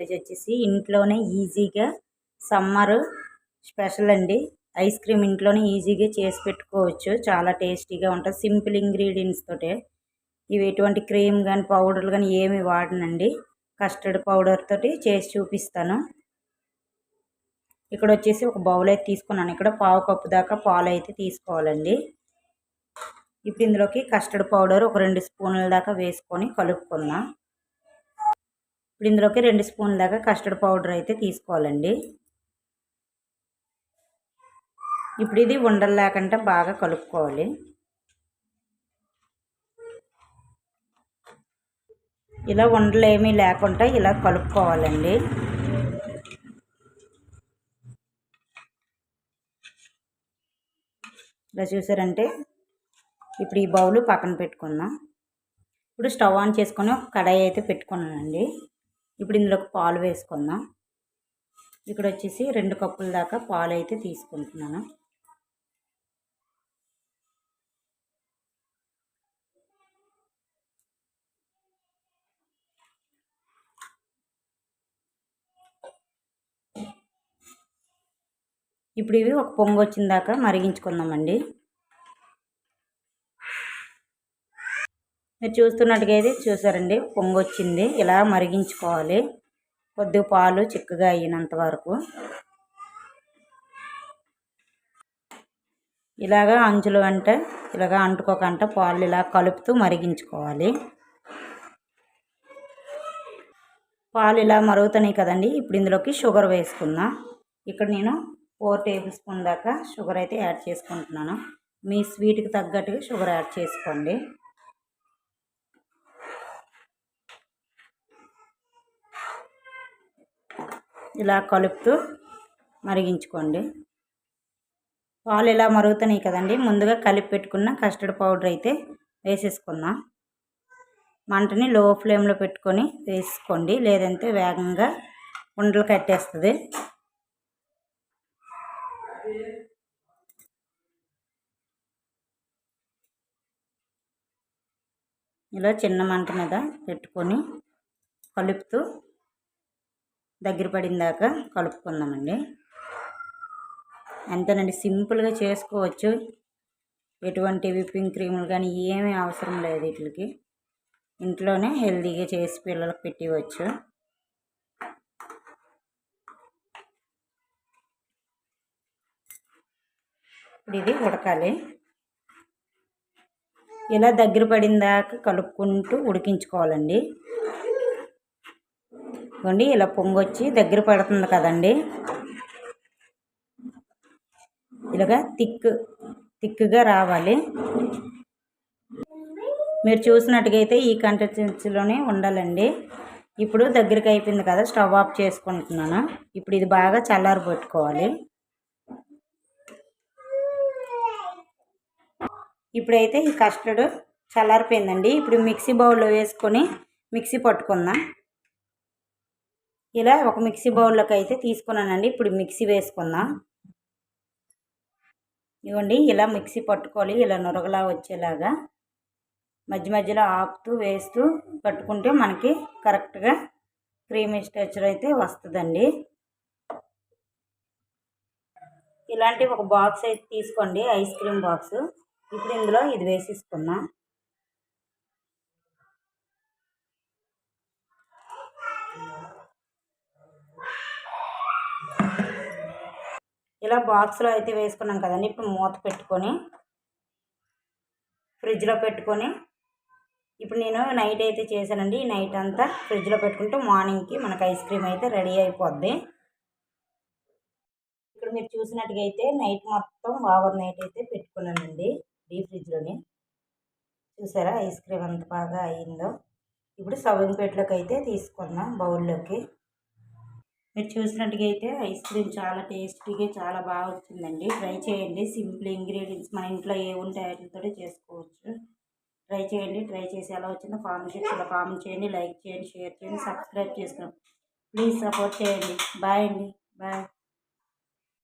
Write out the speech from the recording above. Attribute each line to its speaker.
Speaker 1: వచ్చేసి ఇంట్లోనే ఈజీగా సమ్మర్ స్పెషల్ అండి. ఐస్ క్రీమ్ ఇంట్లోనే ఈజీగా చేసి పెట్టుకోవచ్చు. చాలా టేస్టీగా ఉంటుంది. సింపుల్ ఇంగ్రీడియంట్స్ తోటే. ఇవి ఎటువంటి క్రీమ్ కానీ పౌడర్లు కానీ ఏమి వాడనండి. కస్టర్డ్ పౌడర్ తోటి చేసి చూపిస్తాను. ఇక్కడ వచ్చేసి ఒక బౌల్ అయితే తీసుకున్నాను. ఇక్కడ పావు కప్పు దాకా పాలు అయితే తీసుకోవాలండి. ఇప్పుడు ఇందులోకి కస్టర్డ్ పౌడర్ ఒక రెండు స్పూన్ల దాకా వేసుకొని కలుపుకుందాం. ఇప్పుడు ఇందులోకి రెండు స్పూన్ల దాకా కస్టర్డ్ పౌడర్ అయితే తీసుకోవాలండి. ఇప్పుడు ఇది ఉండలు లేకుండా బాగా కలుపుకోవాలి. ఇలా ఉండలు ఏమీ లేకుండా ఇలా కలుపుకోవాలండి. ఇలా చూసారంటే ఇప్పుడు ఈ బౌలు పక్కన పెట్టుకుందాం. ఇప్పుడు స్టవ్ ఆన్ చేసుకొని ఒక కడాయి అయితే పెట్టుకున్నానండి. ఇప్పుడు ఇందులోకి పాలు వేసుకుందాం. ఇక్కడ వచ్చేసి రెండు కప్పుల దాకా పాలు అయితే తీసుకుంటున్నాను. ఇప్పుడు ఇవి ఒక పొంగు వచ్చిన దాకా మరిగించుకుందామండి. మీరు చూస్తున్నట్టుగా అయితే చూసారండి. పొంగు వచ్చింది ఇలా మరిగించుకోవాలి. కొద్ది పాలు చిక్కగా అయినంత వరకు. ఇలాగా అంచులు అంటే ఇలాగా అంటుకోకంట పాలు ఇలా కలుపుతూ మరిగించుకోవాలి. పాలు ఇలా మరుగుతున్నాయి కదండి. ఇప్పుడు ఇందులోకి షుగర్ వేసుకుందాం. ఇక్కడ నేను ఫోర్ టేబుల్ స్పూన్ దాకా షుగర్ అయితే యాడ్ చేసుకుంటున్నాను. మీ స్వీట్కి తగ్గట్టుగా షుగర్ యాడ్ చేసుకోండి. ఇలా కలుపుతూ మరిగించుకోండి. పాలు ఇలా మరుగుతున్నాయి కదండి. ముందుగా కలిపి పెట్టుకున్న కస్టర్డ్ పౌడర్ అయితే వేసేసుకుందాం. మంటని లో ఫ్లేమ్లో పెట్టుకొని వేసుకోండి. లేదంటే వేగంగా ఉండలు కట్టేస్తుంది. ఇలా చిన్న మంట మీద పెట్టుకొని కలుపుతూ దగ్గర పడిందాక కలుపుకుందామండి. అంతేనండి సింపుల్గా చేసుకోవచ్చు. ఎటువంటి విప్పింగ్ క్రీములు కానీ ఏమీ అవసరం లేదు వీటికి. ఇంట్లోనే హెల్తీగా చేసి పిల్లలకు పెట్టివచ్చు. ఇప్పుడు ఇది ఉడకాలి. ఇలా దగ్గర పడిన దాకా కలుపుకుంటూ ఉడికించుకోవాలండి. ఇవ్వండి ఇలా పొంగొచ్చి దగ్గర పడుతుంది కదండి. ఇలాగా థిక్ థిక్గా రావాలి. మీరు చూసినట్టుగా అయితే ఈ కంటెన్సీలోనే ఉండాలండి. ఇప్పుడు దగ్గరికి అయిపోయింది కదా స్టవ్ ఆఫ్ చేసుకుంటున్నాను. ఇప్పుడు ఇది బాగా చల్లారి పెట్టుకోవాలి. ఇప్పుడైతే ఈ కస్టర్డ్ చల్లారిపోయిందండి. ఇప్పుడు మిక్సీ బౌల్లో వేసుకొని మిక్సీ పట్టుకుందాం. ఇలా ఒక మిక్సీ బౌల్లోకి అయితే తీసుకున్నానండి. ఇప్పుడు మిక్సీ వేసుకుందాం. ఇవ్వండి ఇలా మిక్సీ పట్టుకోవాలి. ఇలా నురగలా వచ్చేలాగా మధ్య మధ్యలో ఆపుతూ వేస్తూ పట్టుకుంటే మనకి కరెక్ట్గా క్రీమీ స్ట్రెచర్ అయితే వస్తుందండి. ఇలాంటి ఒక బాక్స్ అయితే తీసుకోండి ఐస్ క్రీమ్ బాక్స్. ఇప్పుడు ఇందులో ఇది వేసేసుకుందాం. ఇలా బాక్స్లో అయితే వేసుకున్నాం కదండి. ఇప్పుడు మూత పెట్టుకొని ఫ్రిడ్జ్లో పెట్టుకొని. ఇప్పుడు నేను నైట్ అయితే చేశానండి. నైట్ అంతా ఫ్రిడ్జ్లో పెట్టుకుంటే మార్నింగ్కి మనకు ఐస్ క్రీమ్ అయితే రెడీ అయిపోద్ది. ఇక్కడ మీరు చూసినట్టుగా అయితే నైట్ మొత్తం ఓవర్ నైట్ అయితే పెట్టుకున్నానండి. డీప్ ఫ్రిడ్జ్లోని. చూసారా ఐస్ క్రీమ్ ఎంత బాగా అయిందో. ఇప్పుడు సవింగ్ ప్లేట్లోకి అయితే తీసుకుందాం బౌల్లోకి. మీరు చూసినట్టుగా అయితే ఐస్ క్రీమ్ చాలా టేస్టీగా చాలా బాగా వచ్చిందండి. ట్రై చేయండి. సింపుల్ ఇంగ్రీడియంట్స్ మన ఇంట్లో ఏ ఉంటే వాటితో చేసుకోవచ్చు. ట్రై చేయండి. ట్రై చేసి ఎలా వచ్చిందో కామెంట్ సెక్షన్లో కామెంట్ చేయండి. లైక్ చేయండి. షేర్ చేయండి. సబ్స్క్రైబ్ చేసుకోండి. ప్లీజ్ సపోర్ట్ చేయండి. బాయ్ అండి. బాయ్.